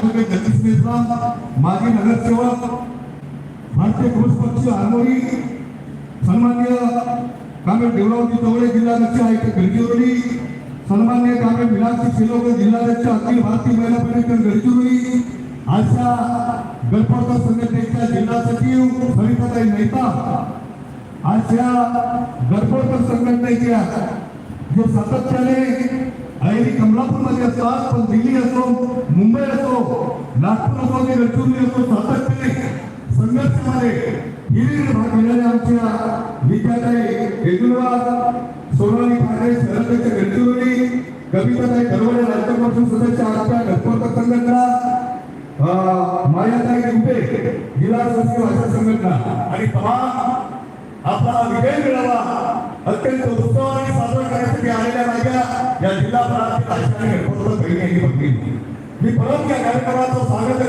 Advocate Jagdish Meshram माजी नगरसेवक भारतीय कम्युनिस्ट पक्ष आरमोरी सन्मान्य कामेट देवरावजी चवळे जिल्हाध्यक्ष आयुक्त गडचिरोली सन्मान्य कामेट विलासजी शिलोगे जिल्हाध्यक्ष अखिल भारतीय महिला परिषद गडचिरोली आशा गणपत संघटनेच्या जिल्हा सचिव सरिताताई मेहता अशा गणपत संघटनेच्या जो सातत्याने अहिली कमलापूरमध्ये असतात पण दिल्ली असो मुंबई असो नागपूर असो की गडचिरोली असो सातत्याने संघर्षामध्ये हिरीर भाग घेणाऱ्या आमच्या विद्याताई येडुलवार सोनाली ठाकरे शहराध्यक्ष गडचिरोली कविताताई दरवडे राज्य परिषद सदस्य आमच्या गणपत संघटना अं, मायाताई दुबे जिल्हा सचिव अशा संघटना आणि तमाम आपला विजय मिळावा अत्यंत उत्सवाने साजरा करण्यासाठी आलेल्या माझ्या या जिल्हा बहिणी यांनी बघितली मी परत या कार्यक्रमाचं स्वागत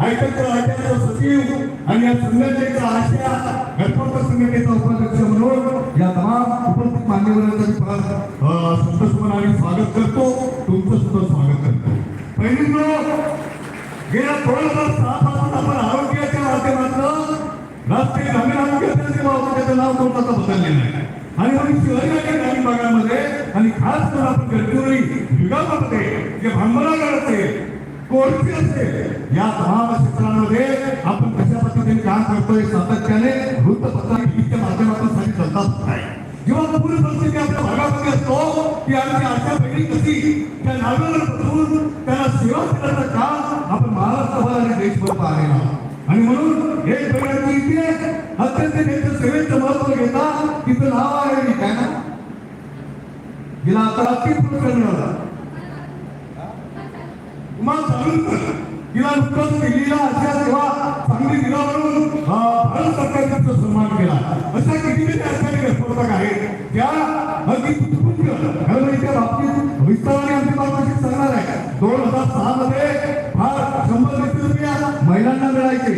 ऐकत राज्याचा सचिव आणि या संघटनेचा आशा गणपत संघटनेचा उपाध्यक्ष म्हणून या तमाम उपस्थित मान्यवरांचं मी परत स्वागत करतो. तुमचं सुद्धा स्वागत करतो. पहिली गेल्या दोन सहा पासून आपण आरोग्याच्या माध्यमातून राष्ट्रीय ग्रामीण आरोग्य सेवा त्याचं नाव कोणतं बदललेलं आहे आणि आम्ही शहरी आणि ग्रामीण भागामध्ये आणि खास करून आपण गडचिरोली विभागामध्ये जे भांबरागड असेल कोळपी असेल या दहा क्षेत्रांमध्ये आपण कशा पद्धतीने काम करतोय सातत्याने वृत्तपत्र टीव्हीच्या माध्यमातून सारी जनता आहे जेव्हा पूर्ण परिस्थिती आपल्या भागामध्ये असतो की आमची आशा बहिणी कशी त्या नागरिकांना बसवून त्यांना सेवा करण्याचं काम आपण महाराष्ट्रभर आणि देशभर पाहिलेला आहोत. आणि म्हणून हे बहिणांची इथे अत्यंत त्यांचं सेवेचं महत्त्व घेता तिथं नाव आहे मी काय ना तिला आता अति पुरस्कार मिळाला तुम्हाला सांगून तिला नुकतंच दिल्लीला अशा सेवा चांगली दिला म्हणून भारत सरकारने सन्मान केला. अशा कितीतरी असणारे स्पर्धक आहेत त्या अगदी तुटपुंज घरवारीच्या बाबतीत विस्ताराने आमची बाबतीत सांगणार आहे दोन हजार सहा मध्ये फार शंभर कोटी रुपया महिलांना मिळायचे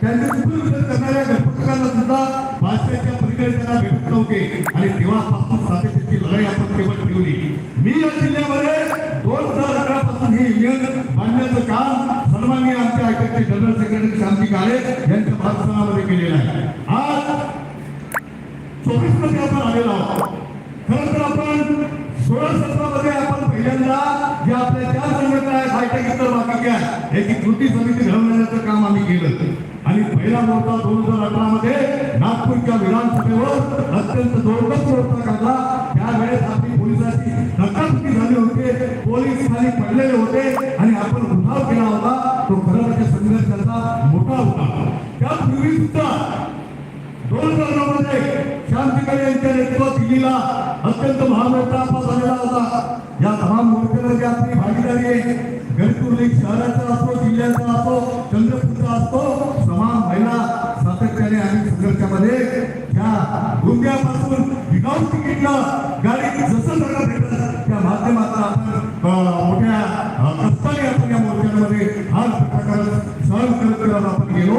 त्यांचे कुटुंब करणाऱ्या गणपतकांना सुद्धा पाचशेच्या पलीकडे त्यांना भेटत नव्हते आणि तेव्हापासून सातत्याची लढाई आपण केवळ ठेवली मी या जिल्ह्यामध्ये दोन हजार अकरा पासून हे युनियन बांधण्याचं काम सन्माननीय आमच्या जनरल सेक्रेटरी शांती काळे यांच्या भाषणामध्ये केलेलं आहे. आज चोवीसमध्ये आपण आलेलो आहोत. खरं तर आपण सोळा सत्रामध्ये आपण पहिल्यांदा जे आपल्या त्या संघटना आहेत हायटेक इतर बाकी आहे. याची कृती समिती घडवण्याचं काम आम्ही केलं. आणि पहिला मोर्चा दोन हजार अठरा मध्ये नागपूरच्या विधानसभेवर अत्यंत जोरदार मोर्चा काढला. त्यावेळेस आपली पोलिसांची धक्काबुक्की झाली होती. पोलीस खाली पडलेले होते. आणि आपण उठाव केला होता तो खरं म्हणजे संघर्षाचा मोठा होता त्यापूर्वी सुद्धा दोन हजार नऊ मध्ये शांतिकारी यांच्या नेतृत्वात दिल्लीला अत्यंत महामोठा अपघात झालेला होता. या दहा मोर्चामध्ये आपली भागीदारी आहे. गडचिरोली शहराचा असतो जिल्ह्याचा असतो चंद्रपूरचा असतो समान व्हायला सातत्याने आम्ही संघर्षामध्ये त्या गोंदियापासून विगाव तिकीटला गाडी जसं जगा भेटत त्या माध्यमातून आपण अं, मोठ्या अं, कष्टाने आपण या मोर्चामध्ये हा प्रकार सहन करत करत आपण गेलो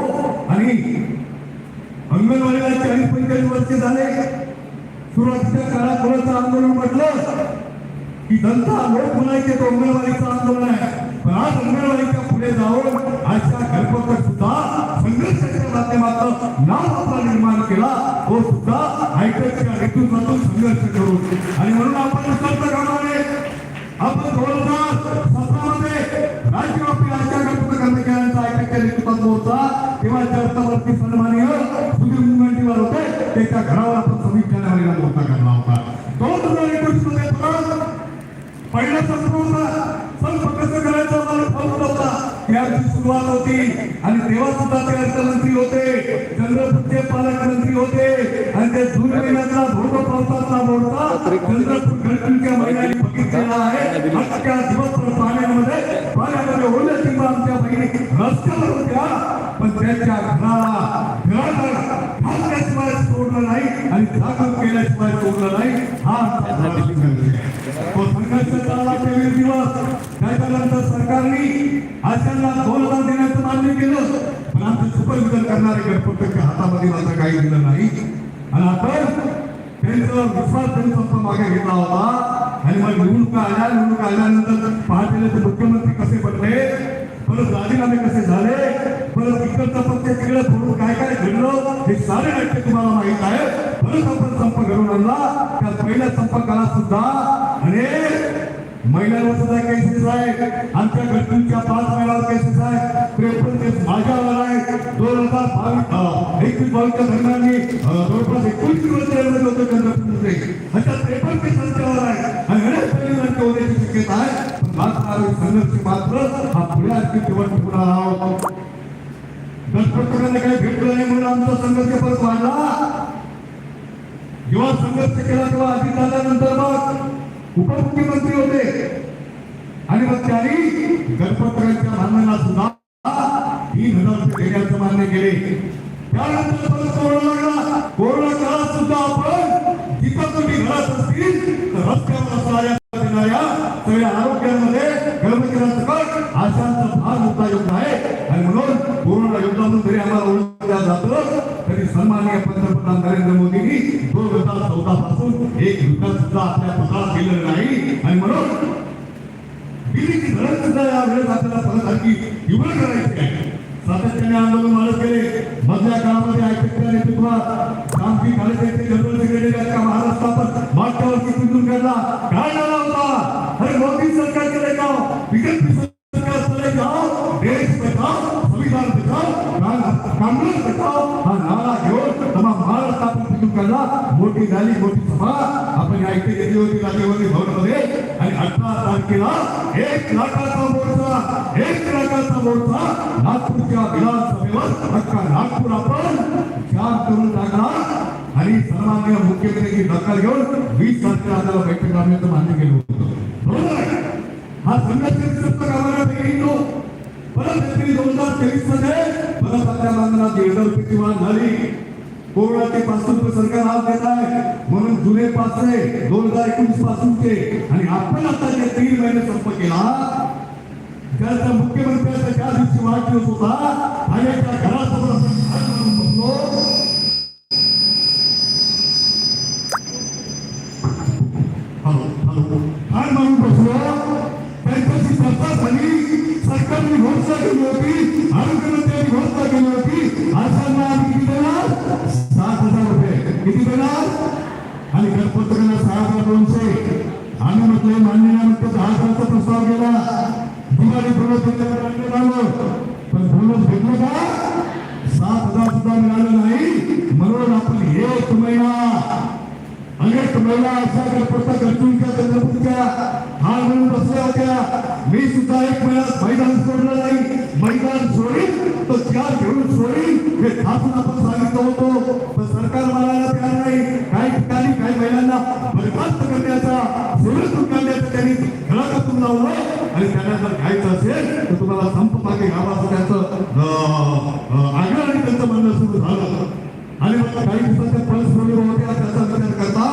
आणि अंगणवाडीला चाळीस पंचेचाळीस वर्ष झाले सुरुवातीच्या आंदोलन म्हटलं की जनता लोक म्हणायचे तो अंगणवाडीचं आंदोलन आहे. पण आज अंगणवाडीच्या पुढे जाऊन आजच्या घरपत्र सुद्धा संघर्षाच्या माध्यमातून नाव आपला निर्माण केला. तो सुद्धा हायटेकच्या नेतृत्वातून संघर्ष करू आणि म्हणून आपण विसरता कामा आपण दोन हजार सतरामध्ये राज्यव्यापी आशा घटक कर्मचाऱ्यांचा हायटेकच्या नेतृत्वात होता. तेव्हा चर्चावरती सन्माननीय सुधीर मुनगंटीवार होते. त्याच्या घरावर आपण सव्वीस जानेवारीला मोर्चा काढला होता दोन हजार एकोणीसमध्ये परत पहिला संप होता संप कसं करायचा मला ठाऊक नव्हता. त्याची सुरुवात होती आणि तेव्हा सुद्धा ते अर्थमंत्री होते चंद्रपूरचे पालकमंत्री होते आणि ते जून महिन्यातला धोका पावसाचा मोर्चा चंद्रपूर गडचिरोलीच्या महिलांनी बघितलेला आहे. अख्ख्या दिवसभर पाण्यामध्ये पाण्यामध्ये ओल्या चिंबा आमच्या बहिणी रस्त्यावर होत्या पण त्यांच्या घराला घराला घालण्याशिवाय सोडलं नाही आणि जागृत केल्याशिवाय सोडलं नाही. हा आमचा महाराष्ट्र संघर्ष आहे. तो संघर्ष तेवीस दिवस त्याच्यानंतर सरकारने आशांना दोन हजार देण्याचं मान्य केलं. पण आमचं सुपरविजन करणारे गणपतीच्या हातामध्ये मात्र काही दिलं नाही. आणि आपण त्यांचा विश्वास त्यांनी आपण मागे घेतला होता. आणि मग निवडणुका आल्या निवडणुका आल्यानंतर पाहतेले ते मुख्यमंत्री कसे बनले परत राजीनामे कसे झाले? परत इकडचा पक्ष तिकडे फोडून काय काय घडलं? हे सारे नाट्य तुम्हाला माहीत आहे. परत आपण संप घडून आणला. त्या पहिल्या संपर्काला सुद्धा. अनेक महिलांवर सुद्धा केसेस आहे. आमच्या घटनेच्या पाच महिलांवर केसेस आहे. त्रेपन्न केस माझ्यावर आहे. दोन हजार बावीस एकवीस बावीसच्या दरम्यान मी जवळपास एकोणीस दिवस जेलमध्ये होतो चंद्रपूरमध्ये. अशा त्रेपन्न केस आमच्यावर आहे. आणि अनेक परिणामांच्या होण्याची शक्यता आहे. पण मात्र आम्ही संघर्ष मात्र हा पुढे आणखी निवडणूक आहोत दत्तप्रकाराने काही भेटलं नाही म्हणून आमचा संघर्ष परत वाढला. जेव्हा संघर्ष केला तेव्हा अधिक झाल्यानंतर मग उपमुख्यमंत्री होते. आणि मग त्यांनी गणपतरावांच्या मान्याला सुद्धा वेळेस आपल्याला परत आणखी करायची आहे. सातत्याने आंदोलन मारत गेले. मधल्या काळामध्ये ऐकत्या नेतृत्वात रामजी काळेचे जनरल सेक्रेटरी आहेत का महाराष्ट्र आपण तिथून काढला काय झाला होता. अरे मोदी सरकार केले का? बीजेपी सरकार चले जाओ देश बचाओ संविधान बचाओ कान- कानून हा नारा घेऊन तमाम महाराष्ट्र तिथून काढला मोठी झाली मोठी सभा आपण या इथे घेतली होती राजेवरी भवनमध्ये आणि अठरा तारखेला एक लाखाचा मोर्चा एक लाखाचा मोर्चा नागपूरच्या विधानसभेवर अख्खा नागपूर आपण जाम करून टाकला आणि सर्वांनी मुख्यमंत्र्यांची दखल घेऊन वीस तारखेला आपल्याला बैठक लावण्याचं मान्य केलं होतं. बरोबर आहे? हा संघर्ष कामाला परत एप्रिल दोन हजार तेवीसमध्ये परत आपल्या बांधला दीड रुपयाची वाढ झाली कोरोनाचे पासून सरकार हात देत आहे. म्हणून जुलै पाचशे दोन हजार एकोणीस पासूनचे. आणि आपण आता जे तीन महिने संप केला त्याचा मुख्यमंत्र्याचा ज्या दिवशी वाढदिवस होता आणि त्या घरासमोर आणि गणपतीला सहा हजार दोनशे आम्ही म्हटलं मान्य नाही म्हणतो दहा हजारचा प्रस्ताव गेला दिवाळी बोनस मान्य झालं पण बोनस भेटलं का सात हजार सुद्धा मिळालं नाही म्हणून आपण एक महिना अनेक महिला अशा गणपती गरजूंच्या चंद्रपूरच्या हाल म्हणून बसल्या होत्या मी सुद्धा एक महिना मैदान सोडलं नाही मैदान सोडीन आणि मला काही दिवसाच्या परस्पर होत्या त्याचा विचार करता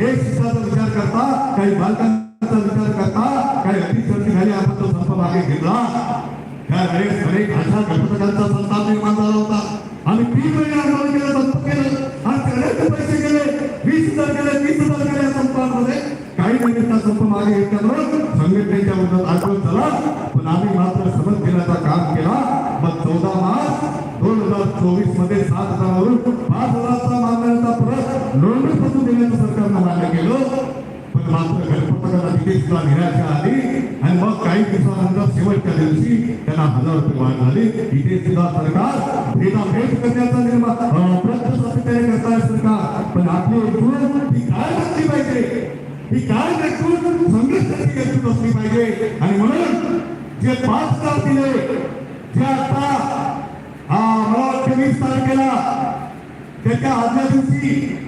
एक शिक्षाचा विचार करता काही बालकांचा विचार करता काही अतिशय झाली आपण तो संप मागे घेतला. त्या वेळेस अनेक भाषा गणपतकांचा संताप निर्माण झाला होता आम्ही तीन महिने आंदोलन केलं संप केलं आणि सगळ्यांचे पैसे गेले वीस हजार गेले तीस हजार गेले या संपामध्ये काही महिन्याचा संप मागे घेतल्यामुळे संघटनेच्या मुदत आठवण झाला पण आम्ही मात्र समज घेण्याचा काम केला मग चौदा मार्च दोन हजार चोवीसमध्ये सात हजारावरून पाच हजारचा मागण्याचा परत नोंदणीपासून देण्याचं सरकारनं मान्य केलं पण मात्र गणपतकाला तिथे सुद्धा निराशा आली आणि मग काही दिवसानंतर शेवटच्या दिवशी त्यांना हजार रुपये वाढ झाली. इथे सुद्धा सरकार भेदाभेद करण्याचा निर्माण अं, प्रयत्न सातत्याने करताय सरकार. पण आपली एकूण ही काय नसली पाहिजे. ही काय एकूण संघर्षाची एकूण असली पाहिजे. आणि म्हणून जे पाच हजार दिले जे आता हा मला वाटतं वीस तारखेला त्याच्या आदल्या दिवशी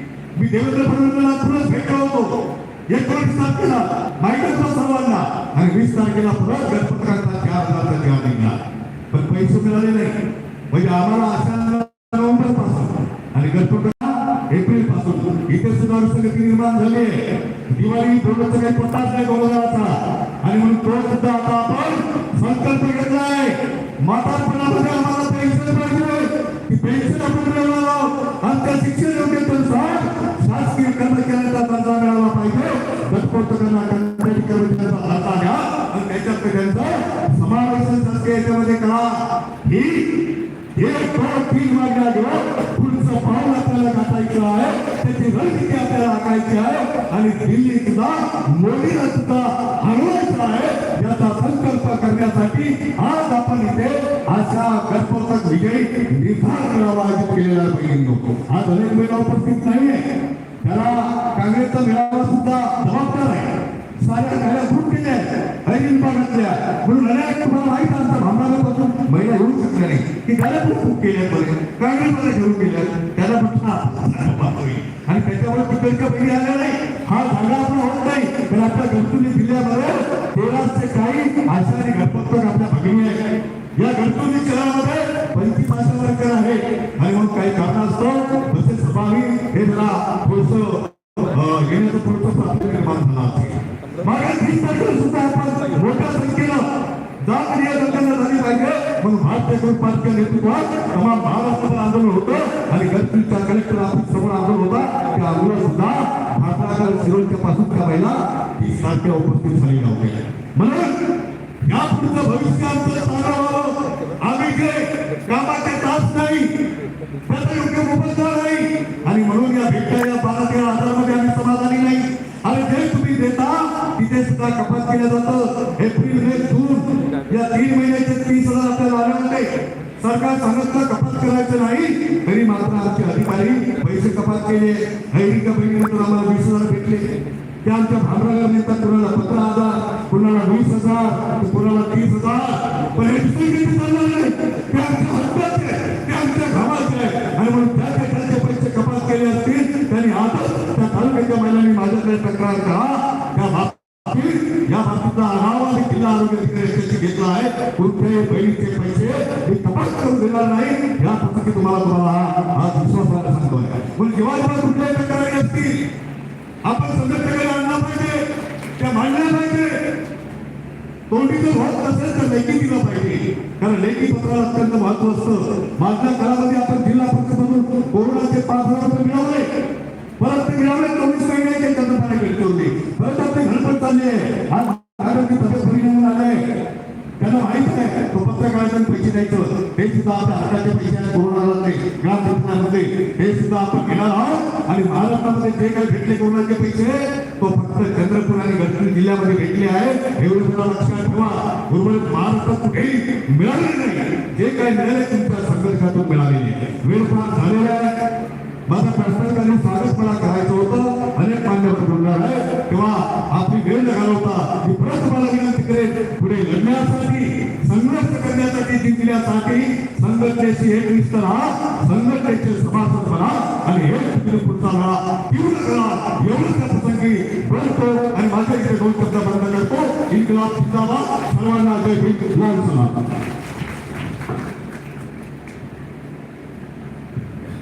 मी देवेंद्र फडणवीसांना पुन्हा भेटलो होतो. एकोणीस तारखेला माहिती सर्वांना आणि वीस तारखेला परत गणपतकांचा चार हजारचा चार दिला पण पैसे मिळाले नाही म्हणजे आम्हाला अशा नोव्हेंबरपासून आणि गणपत एप्रिलपासून इथे सुद्धा विसंगती निर्माण झाली आहे दिवाळी थोडंसं काही पत्ताच नाही गोंधळाचा आणि म्हणून तो सुद्धा आता आपण संकल्प घेतलाय म्हातारपणामध्ये आम्हाला पेन्शन पाहिजे. ती पेन्शन आपण मिळवणार आहोत. याच्यामध्ये का ही एक दोन तीन मागण्या घेऊन पुढचं पाऊल आपल्याला आहे. त्याची रणनीती आपल्याला आखायची आहे. आणि दिल्ली सुद्धा मोदीला सुद्धा हरवायचं आहे. याचा संकल्प करण्यासाठी आज आपण इथे अशा कर्पोतक विजयी निर्धार करावा आयोजित केलेला आहे आज अनेक महिला उपस्थित नाहीये. त्याला काँग्रेसचा मेळावा सुद्धा जबाबदार आहे. साऱ्या गाड्या केल्या विभागातल्या म्हणून अनेक तुम्हाला माहीत असतं भांडारापासून महिला येऊ शकल्या नाही. की गाड्या पण खूप केल्या बरे. काँग्रेसमध्ये घेऊन गेल्या त्याला आणि त्याच्यावर तिकडच्या पहिली आल्या नाही. हा झाला आपण होत नाही. तर आपल्या गडचिरोली जिल्ह्यामध्ये तेराशे काही आशा आणि गणपतक आपल्या भगिनी आहे या गडचिरोली शहरामध्ये पंचवीस आशा आहे आणि मग काही कारणास्तव तसे सभावी मागे सुद्धा आपण मोठ्या संख्येनं झाली पाहिजे म्हणून भारतीय जनता पार्टीच्या नेतृत्वात तमाम महाराष्ट्रात आंदोलन होतं आणि गडचिरोलीच्या कलेक्टर ऑफिस समोर आंदोलन होता त्या आंदोलन सुद्धा भारताच्या पासून पासूनच्या महिला तीस तारखेला उपस्थित झालेल्या होत्या म्हणून या पुढचं आमचं चांगलं व्हावं आम्ही जे कामाचे तास नाही त्याचा योग्य मोबदला नाही आणि म्हणून या भेटल्या या बारा तेरा हजारमध्ये आम्ही समाधानी नाही आणि जे तुम्ही देता तिथे सुद्धा कपात केलं जातं एप्रिल मे जून या तीन महिन्याचे तीस हजार आपल्याला आले सरकार सांगितलं कपात करायचं नाही. तरी मात्र आमचे अधिकारी पैसे कपात केले. हैरिका बहिणीनंतर आम्हाला वीस हजार भेटले. त्या आमच्या भांडवलावर नेतात कुणाला पंधरा हजार कुणाला वीस हजार कुणाला तीस हजार. पण हे दुसरी चालणार नाही ते आमच्या हक्काचे ते आमच्या घामाचे आहे. आणि म्हणून त्या त्या पैसे कपात केले असतील त्यांनी आजच त्या तालुक्याच्या महिलांनी माझ्याकडे तक्रार करा. त्या बाबतीत या बाबतीतला आढावा देखील आरोग्य अधिकारी घेतला आहे. कुठल्याही बहिणीचे पैसे मी तपास करून देणार नाही या पुस्तकी तुम्हाला तुम्हाला आज विश्वासाला सांगतोय. म्हणून जेव्हा जेव्हा कुठल्याही प्रकारे असतील आपण संघटनेकडे आणला पाहिजे त्या मांडल्या पाहिजे. तोंडीचं जर होत नसेल तर लेखी दिलं पाहिजे. कारण लेखी पत्राला अत्यंत महत्त्व असतं. मागच्या काळामध्ये आपण जिल्हा परिषदमधून कोरोनाचे पाच हजार रुपये मिळवले. परत ते मिळवले चोवीस महिन्याचे चंद्रपाने भेटले होते. परत आपले घरपण चालले आहे आज आरोग्य तसंच परिणाम आले. त्यांना माहीत आहे तो पत्रकारांना पैसे द्यायचं. हे सुद्धा आपल्या हाताच्या पैशाने आहे कोरोनाला ग्राम पंचायतमध्ये हे सुद्धा आपण घेणार आहोत. आणि महाराष्ट्रामध्ये जे काही भेटले कोरोनाचे पैसे तो फक्त चंद्रपूर आणि गडचिरोली जिल्ह्यामध्ये भेटले आहे एवढं सुद्धा लक्षात ठेवा. उर्वरित महाराष्ट्रात कुठेही मिळाले नाही. जे काही मिळाले तुमच्या संघर्षातून मिळालेले. वेळ फार झालेला आहे. माझा प्रश्नांकडे स्वागत मला करायचं होतं. अनेक मान्यवर बोलणार आहे तेव्हा आपली वेळ न घालवता मी परत मला विनंती करेल पुढे लढण्यासाठी संघर्ष करण्यासाठी जिंकण्यासाठी संघटनेची एक निष्ठ राहा संघटनेचे सभासद बना आणि हे तुम्ही पुढचा राहा तीव्र करा एवढंच त्या प्रसंगी बोलतो आणि माझ्या इथे दोन शब्द बंद करतो. इन्कलाब जिंदाबाद. सर्वांना जय भीम लाल सलाम